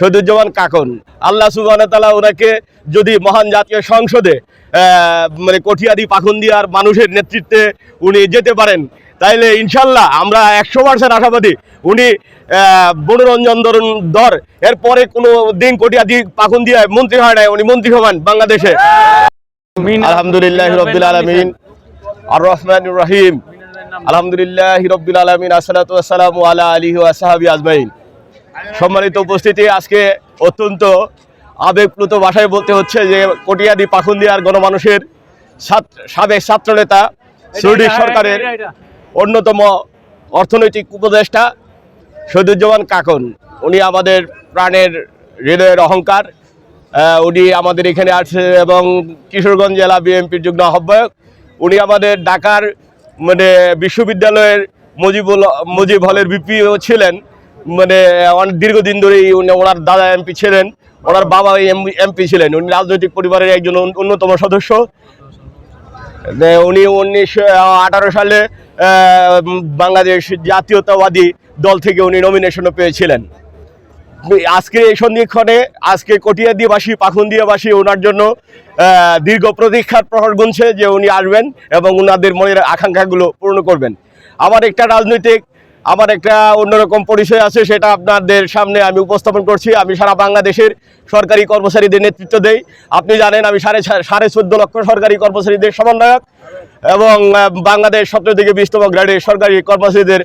শহীদুজ্জামান কাকন। আল্লাহ সুবাহ তালা ওনাকে যদি মহান জাতীয় সংসদে মানে কঠিয়াদি, পাখন্দিয়ার মানুষের নেতৃত্বে উনি যেতে পারেন, তাইলে ইনশাল্লাহ আমরা একশো পার্সেন্ট আশাবাদী উনি মনোরঞ্জন ধরুন, ধর, এরপরে কোনো দিন কটিয়াদি পাখন্দিয়ায় মন্ত্রী হয় নাই, উনি মন্ত্রী হবেন বাংলাদেশে। আলহামদুলিল্লাহ রবিল আলমিন। আর রহমান রহিম। আলহামদুলিল্লাহ রবিল আলমিন। আসসালাতু আলা আলিহি ওয়াসাহাবি আজমাইন। সম্মানিত উপস্থিতি আজকে অত্যন্ত আবেগপ্লুত ভাষায় বলতে হচ্ছে যে কটিয়াদি পাখুন্দিয়ার গণমানুষের ছাত্র সাবেক ছাত্রনেতা সুইডিশ সরকারের অন্যতম অর্থনৈতিক উপদেষ্টা শহীদুজ্জামান কাকন। উনি আমাদের প্রাণের হৃদয়ের অহংকার উনি আমাদের এখানে আছে এবং কিশোরগঞ্জ জেলা বিএনপির যুগ্ম আহ্বায়ক। উনি আমাদের ঢাকার মানে বিশ্ববিদ্যালয়ের মুজিবুল মুজিব হলের বিপিও ছিলেন। মানে অনেক দীর্ঘদিন উনি ওনার দাদা এমপি ছিলেন, ওনার বাবা এমপি ছিলেন, উনি রাজনৈতিক পরিবারের একজন অন্যতম সদস্য। উনি উনিশশো আঠারো সালে বাংলাদেশ জাতীয়তাবাদী দল থেকে উনি নমিনেশনও পেয়েছিলেন। আজকে এই সন্ধিক্ষণে আজকে কটিয়াদিবাসী, পাখুন্দিয়াবাসী ওনার জন্য দীর্ঘ প্রতীক্ষার প্রহর গুনছে যে উনি আসবেন এবং ওনাদের মনের আকাঙ্ক্ষাগুলো পূর্ণ করবেন। আমার একটা রাজনৈতিক আমার একটা অন্যরকম পরিচয় আছে, সেটা আপনাদের সামনে আমি উপস্থাপন করছি। আমি সারা বাংলাদেশের সরকারি কর্মচারীদের নেতৃত্ব দেই। আপনি জানেন আমি সাড়ে সাড়ে চোদ্দ লক্ষ সরকারি কর্মচারীদের সমন্বয়ক এবং বাংলাদেশ সতেরো থেকে বিশতম গ্রেডের সরকারি কর্মচারীদের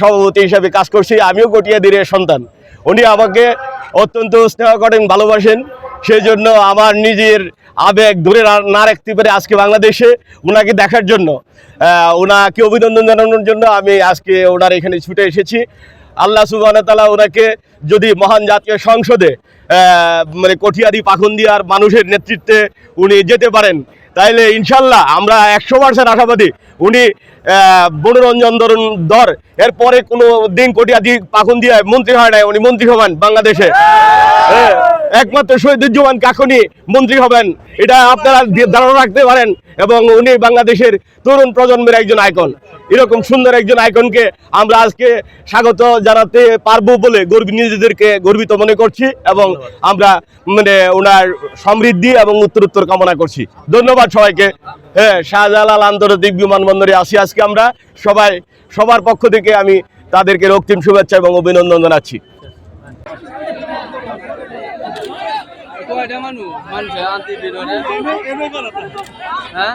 সভাপতি হিসেবে কাজ করছি। আমিও গটিয়া দিনের সন্তান। উনি আমাকে অত্যন্ত স্নেহ করেন ভালোবাসেন। সেই জন্য আমার নিজের আবেগ ধরে না- রাখতে পারে আজকে বাংলাদেশে ওনাকে দেখার জন্য। ওনাকে অভিনন্দন জানানোর জন্য আমি আজকে ওনার এখানে ছুটে এসেছি। আল্লাহ সুবাহ তালা ওনাকে যদি মহান জাতীয় সংসদে মানে কঠিয়াদি পাখন্দিয়ার মানুষের নেতৃত্বে উনি যেতে পারেন, তাইলে ইনশাল্লাহ আমরা একশো পার্সেন্ট আশাবাদী উনি মনোরঞ্জন ধরুন ধর এরপরে কোনো দিন কটিয়াদি দিয়ে মন্ত্রী হয় নাই, উনি মন্ত্রী হবেন বাংলাদেশে। একমাত্র শহীদুজ্জামান কাকনি মন্ত্রী হবেন। এটা আপনারা ধারণা রাখতে পারেন এবং উনি বাংলাদেশের তরুণ প্রজন্মের একজন আইকন। এরকম সুন্দর একজন আইকনকে আমরা আজকে স্বাগত জানাতে পারব বলে গর্বী নিজেদেরকে গর্বিত মনে করছি এবং আমরা মানে ওনার সমৃদ্ধি এবং উত্তরোত্তর কামনা করছি। ধন্যবাদ সবাইকে। হ্যাঁ শাহজালাল আন্তর্জাতিক বিমানবন্দরে আসি আজকে আমরা। সবাই, সবার পক্ষ থেকে আমি তাদেরকে রক্তিম শুভেচ্ছা এবং অভিনন্দন জানাচ্ছি। কয়টা মানুষ? মানুষ আনতে বেরোনে হ্যাঁ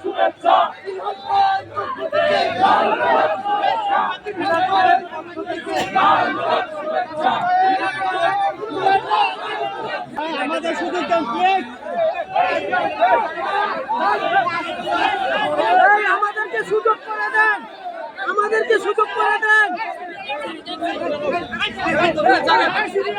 শুভেচ্ছা আমাদের শুধু এই, আমাদেরকে সুযোগ করে দেন। আমাদেরকে সুযোগ করে দেন। আমাদেরকে সুযোগ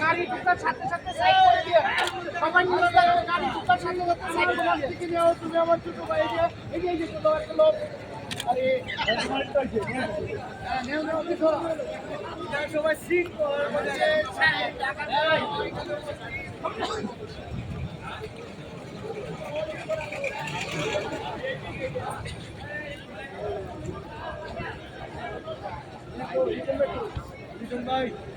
গাড়ি ঢুকার সাথে সাথে সাইড করে দিও সবাই তুমি আমার ছোট সিট ভাই